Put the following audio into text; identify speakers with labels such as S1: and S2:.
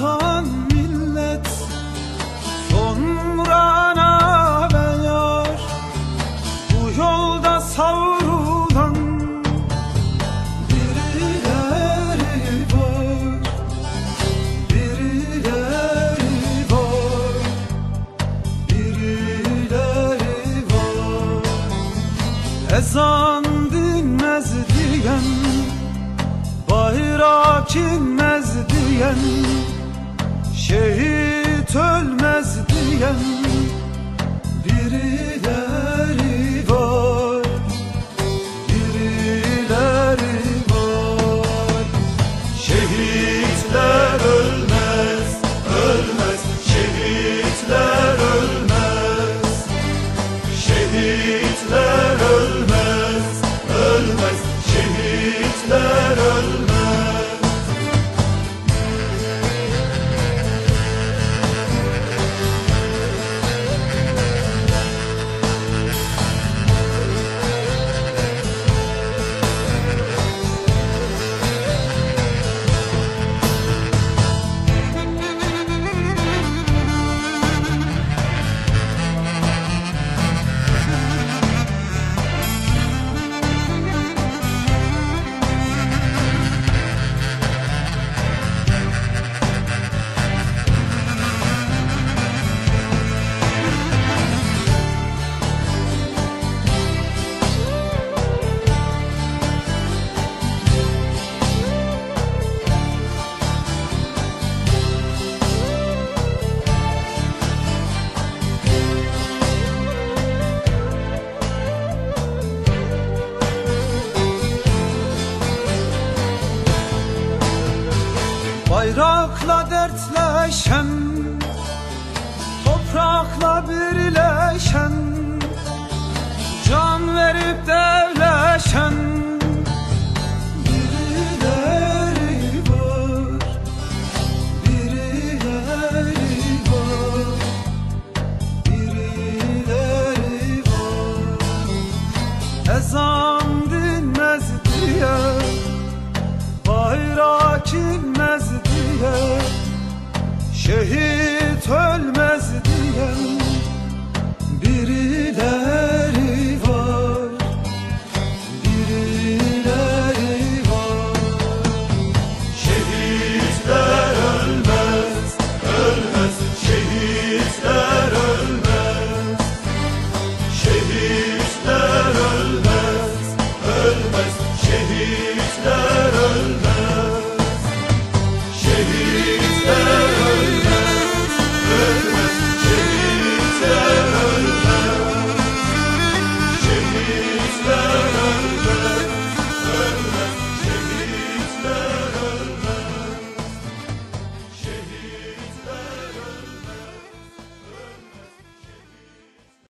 S1: vatan millet Sonra ne yar. Bu yolda savrulan Birileri var Birileri var Birileri var. Ezan dinmez diyen Bayrak inmez diyen Şehitler 在身 Şehit ölmez diyen birileri var. Birileri var. Şehitler ölmez, ölmez. Şehitler ölmez. Şehitler ölmez, ölmez.